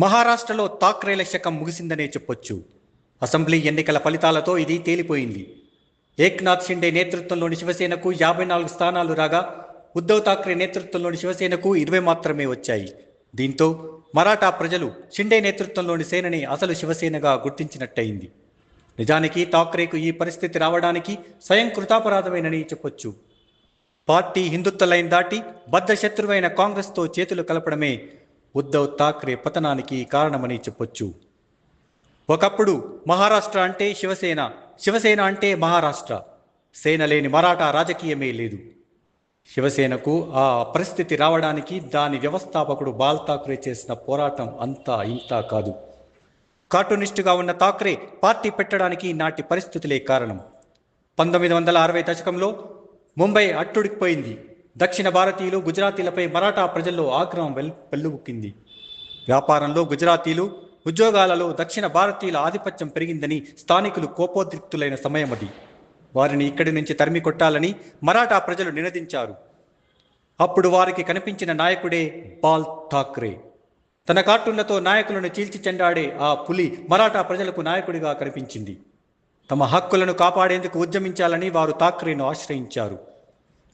మహారాష్ట్రలో తాక్రేల శకం ముగిసిందనే చెప్పొచ్చు. అసెంబ్లీ ఎన్నికల ఫలితాలతో ఇది తేలిపోయింది. ఏక్నాథ్ షిండే నేతృత్వంలోని శివసేనకు యాభై నాలుగు స్థానాలు రాగా ఉద్ధవ్ థాక్రే నేతృత్వంలోని శివసేనకు ఇరవై మాత్రమే వచ్చాయి. దీంతో మరాఠా ప్రజలు షిండే నేతృత్వంలోని సేనని అసలు శివసేనగా గుర్తించినట్టయింది. నిజానికి థాక్రేకు ఈ పరిస్థితి రావడానికి స్వయం కృతాపరాధమేనని చెప్పొచ్చు. పార్టీ హిందుత్వ లైన్ దాటి బద్ధ శత్రువైన కాంగ్రెస్తో చేతులు కలపడమే ఉద్ధవ్ థాక్రే పతనానికి కారణమని చెప్పొచ్చు. ఒకప్పుడు మహారాష్ట్ర అంటే శివసేన శివసేన అంటే మహారాష్ట్ర. సేన లేని మరాఠా రాజకీయమే లేదు. శివసేనకు ఆ పరిస్థితి రావడానికి దాని వ్యవస్థాపకుడు బాల్ ఠాక్రే చేసిన పోరాటం అంతా ఇంతా కాదు. కార్టూనిస్టుగా ఉన్న థాక్రే పార్టీ పెట్టడానికి నాటి పరిస్థితులే కారణం. పంతొమ్మిది వందల అరవై దశకంలో ముంబై అట్టుడికిపోయింది. దక్షిణ భారతీయులు గుజరాతీలపై మరాఠా ప్రజల్లో ఆగ్రహం వెల్ పెల్లుబుక్కింది వ్యాపారంలో గుజరాతీలు ఉద్యోగాలలో దక్షిణ భారతీయుల ఆధిపత్యం పెరిగిందని స్థానికులు కోపోద్రిక్తులైన సమయం అది. వారిని ఇక్కడి నుంచి తరిమి కొట్టాలని మరాఠా ప్రజలు నినదించారు. అప్పుడు వారికి కనిపించిన నాయకుడే బాల్ ఠాక్రే తన కార్టూన్లతో నాయకులను చీల్చి చెండాడే ఆ పులి మరాఠా ప్రజలకు నాయకుడిగా కనిపించింది. తమ హక్కులను కాపాడేందుకు ఉద్యమించాలని వారు ఠాక్రేను ఆశ్రయించారు.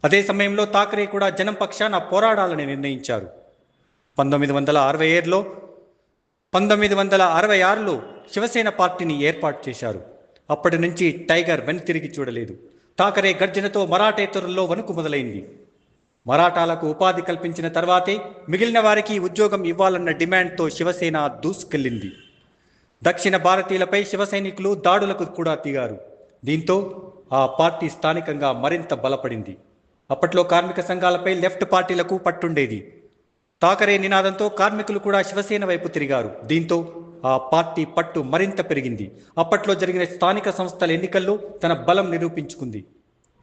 అదే సమయంలో థాకరే కూడా జనం పక్షాన పోరాడాలని నిర్ణయించారు. పంతొమ్మిది వందల అరవై ఏడులో పంతొమ్మిది వందల అరవై ఆరులో శివసేన పార్టీని ఏర్పాటు చేశారు. అప్పటి నుంచి టైగర్ వెనుతిరిగి చూడలేదు. ఠాకరే గర్జనతో మరాఠేతరుల్లో వణుకు మొదలైంది. మరాఠాలకు ఉపాధి కల్పించిన తర్వాతే మిగిలిన వారికి ఉద్యోగం ఇవ్వాలన్న డిమాండ్తో శివసేన దూసుకెళ్ళింది. దక్షిణ భారతీయులపై శివ సైనికులు దాడులకు కూడా దిగారు. దీంతో ఆ పార్టీ స్థానికంగా మరింత బలపడింది. అప్పట్లో కార్మిక సంఘాలపై లెఫ్ట్ పార్టీలకు పట్టుండేది. ఠాకరే నినాదంతో కార్మికులు కూడా శివసేన వైపు తిరిగారు. దీంతో ఆ పార్టీ పట్టు మరింత పెరిగింది. అప్పట్లో జరిగిన స్థానిక సంస్థల ఎన్నికల్లో తన బలం నిరూపించుకుంది.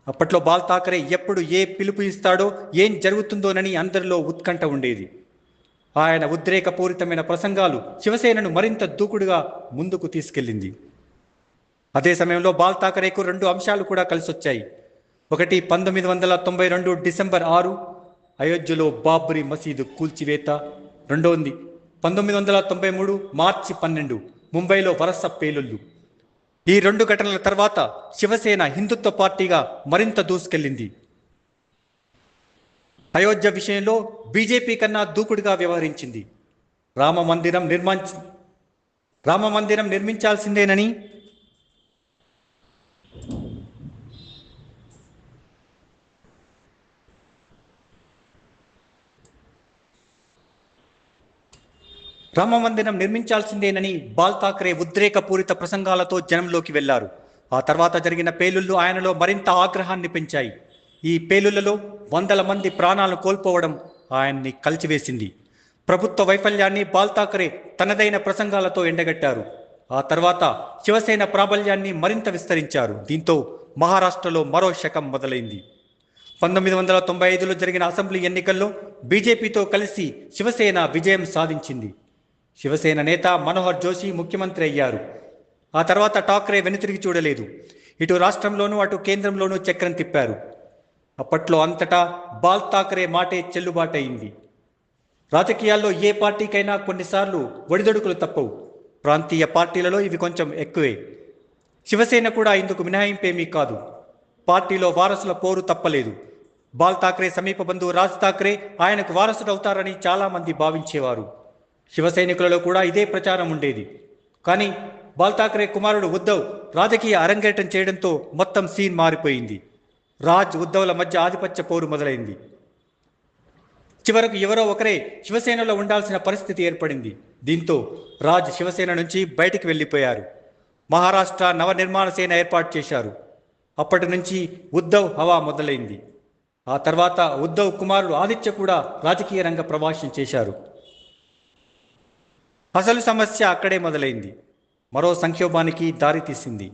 అప్పట్లో బాల్ ఠాకరే ఎప్పుడు ఏ పిలుపు ఇస్తాడో ఏం జరుగుతుందోనని అందరిలో ఉత్కంఠ ఉండేది. ఆయన ఉద్రేకపూరితమైన ప్రసంగాలు శివసేనను మరింత దూకుడుగా ముందుకు తీసుకెళ్ళింది. అదే సమయంలో బాల్ ఠాకరేకు రెండు అంశాలు కూడా కలిసొచ్చాయి. ఒకటి పంతొమ్మిది వందల తొంభై రెండు డిసెంబర్ ఆరు అయోధ్యలో బాబ్రీ మసీదు కూల్చివేత. రెండవది పంతొమ్మిది వందల తొంభై మూడు మార్చి పన్నెండు ముంబైలో వరస పేలుళ్ళు. ఈ రెండు ఘటనల తర్వాత శివసేన హిందుత్వ పార్టీగా మరింత దూసుకెళ్ళింది. అయోధ్య విషయంలో బీజేపీ కన్నా దూకుడుగా వ్యవహరించింది. రామ మందిరం నిర్మించ రామ మందిరం నిర్మించాల్సిందేనని రామ మందిరం నిర్మించాల్సిందేనని బాల్ ఠాక్రే ఉద్రేకపూరిత ప్రసంగాలతో జనంలోకి వెళ్ళారు. ఆ తర్వాత జరిగిన పేలుళ్ళు ఆయనలో మరింత ఆగ్రహాన్ని పెంచాయి. ఈ పేలుళ్ళలో వందల మంది ప్రాణాలను కోల్పోవడం ఆయన్ని కలిచివేసింది. ప్రభుత్వ వైఫల్యాన్ని బాల్ ఠాకరే తనదైన ప్రసంగాలతో ఎండగట్టారు. ఆ తర్వాత శివసేన ప్రాబల్యాన్ని మరింత విస్తరించారు. దీంతో మహారాష్ట్రలో మరో శకం మొదలైంది. పంతొమ్మిది వందల తొంభై ఐదులో జరిగిన అసెంబ్లీ ఎన్నికల్లో బీజేపీతో కలిసి శివసేన విజయం సాధించింది. శివసేన నేత మనోహర్ జోషి ముఖ్యమంత్రి అయ్యారు. ఆ తర్వాత ఠాక్రే వెనుతిరిగి చూడలేదు. ఇటు రాష్ట్రంలోనూ అటు కేంద్రంలోనూ చక్రం తిప్పారు. అప్పట్లో అంతటా బాల్ ఠాక్రే మాటే చెల్లుబాటయింది. రాజకీయాల్లో ఏ పార్టీకైనా కొన్నిసార్లు ఒడిదొడుకులు తప్పవు. ప్రాంతీయ పార్టీలలో ఇవి కొంచెం ఎక్కువే. శివసేన కూడా ఇందుకు మినహాయింపేమీ కాదు. పార్టీలో వారసుల పోరు తప్పలేదు. బాల్ ఠాక్రే సమీప బంధువు రాజ్ ఠాక్రే ఆయనకు వారసుడవుతారని చాలామంది భావించేవారు. శివ సైనికులలో కూడా ఇదే ప్రచారం ఉండేది. కానీ బాల్ ఠాక్రే కుమారుడు ఉద్ధవ్ రాజకీయ అరంగేటం చేయడంతో మొత్తం సీన్ మారిపోయింది. రాజ్ ఉద్ధవ్ల మధ్య ఆధిపత్య పోరు మొదలైంది. చివరకు ఎవరో ఒకరే శివసేనలో ఉండాల్సిన పరిస్థితి ఏర్పడింది. దీంతో రాజ్ శివసేన నుంచి బయటికి వెళ్ళిపోయారు. మహారాష్ట్ర నవనిర్మాణ సేన ఏర్పాటు చేశారు. అప్పటి నుంచి ఉద్ధవ్ హవా మొదలైంది. ఆ తర్వాత ఉద్ధవ్ కుమారుడు ఆదిత్య కూడా రాజకీయ రంగ ప్రవాసం చేశారు. అసలు సమస్య అక్కడే మొదలైంది. మరో సంక్షోభానికి దారితీసింది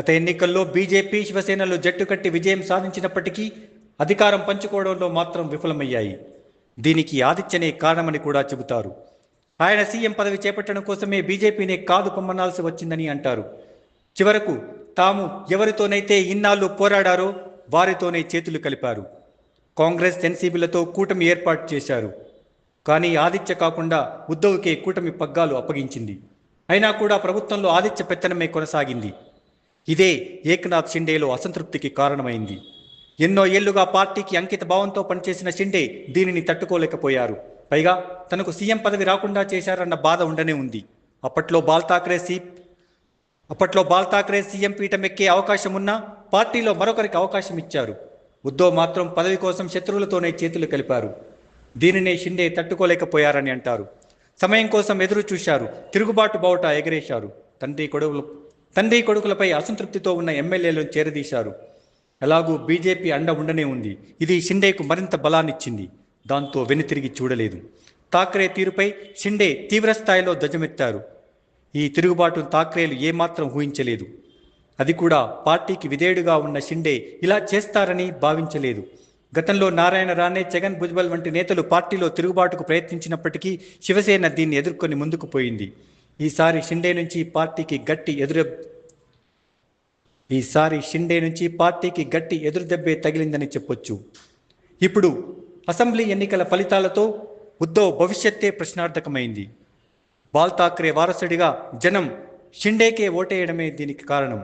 గత ఎన్నికల్లో బీజేపీ శివసేనలు జట్టు కట్టి విజయం సాధించినప్పటికీ అధికారం పంచుకోవడంలో మాత్రం విఫలమయ్యాయి. దీనికి ఆదిత్యనే కారణమని కూడా చెబుతారు. ఆయన సీఎం పదవి చేపట్టడం కోసమే బీజేపీనే కాదు పొమ్మనాల్సి వచ్చిందని అంటారు. చివరకు తాము ఎవరితోనైతే ఇన్నాళ్ళు పోరాడారో వారితోనే చేతులు కలిపారు. కాంగ్రెస్ ఎన్సీబీలతో కూటమి ఏర్పాటు చేశారు. కానీ ఆదిత్య కాకుండా ఉద్ధవ్కే కూటమి పగ్గాలు అప్పగించింది. అయినా కూడా ప్రభుత్వంలో ఆదిత్య పెత్తనమే కొనసాగింది. ఇదే ఏకనాథ్ షిండేలో అసంతృప్తికి కారణమైంది. ఎన్నో ఏళ్ళుగా పార్టీకి అంకిత భావంతో పనిచేసిన షిండే దీనిని తట్టుకోలేకపోయారు. పైగా తనకు సీఎం పదవి రాకుండా చేశారన్న బాధ ఉండనే ఉంది. అప్పట్లో బాల్ ఠాక్రే సీ అప్పట్లో బాల్ ఠాక్రే సీఎం పీఠం ఎక్కే అవకాశం ఉన్నా పార్టీలో మరొకరికి అవకాశం ఇచ్చారు ఉద్ధవ్ మాత్రం పదవి కోసం శత్రువులతోనే చేతులు కలిపారు. దీనినే షిండే తట్టుకోలేకపోయారని అంటారు. సమయం కోసం ఎదురు చూశారు. తిరుగుబాటు బావుట ఎగరేశారు. తండ్రి కొడుకులు తండ్రి కొడుకులపై అసంతృప్తితో ఉన్న ఎమ్మెల్యేలను చేరదీశారు. ఎలాగూ బీజేపీ అండ ఉండనే ఉంది. ఇది షిండేకు మరింత బలాన్నిచ్చింది. దాంతో వెనుతిరిగి చూడలేదు. ఠాక్రే తీరుపై షిండే తీవ్రస్థాయిలో ధ్వజమెత్తారు. ఈ తిరుగుబాటును థాక్రేలు ఏమాత్రం ఊహించలేదు. అది కూడా పార్టీకి విధేయుడుగా ఉన్న షిండే ఇలా చేస్తారని భావించలేదు. గతంలో నారాయణ రానే జగన్ భుజ్బల్ వంటి నేతలు పార్టీలో తిరుగుబాటుకు ప్రయత్నించినప్పటికీ శివసేన దీన్ని ఎదుర్కొని ముందుకు పోయింది. ఈసారి షిండే నుంచి పార్టీకి గట్టి ఎదురు ఈసారి షిండే నుంచి పార్టీకి గట్టి ఎదురుదెబ్బే తగిలిందని చెప్పొచ్చు. ఇప్పుడు అసెంబ్లీ ఎన్నికల ఫలితాలతో ఉద్ధవ్ భవిష్యత్తే ప్రశ్నార్థకమైంది. బాల్ ఠాక్రే వారసుడిగా జనం షిండేకే ఓటేయడమే దీనికి కారణం.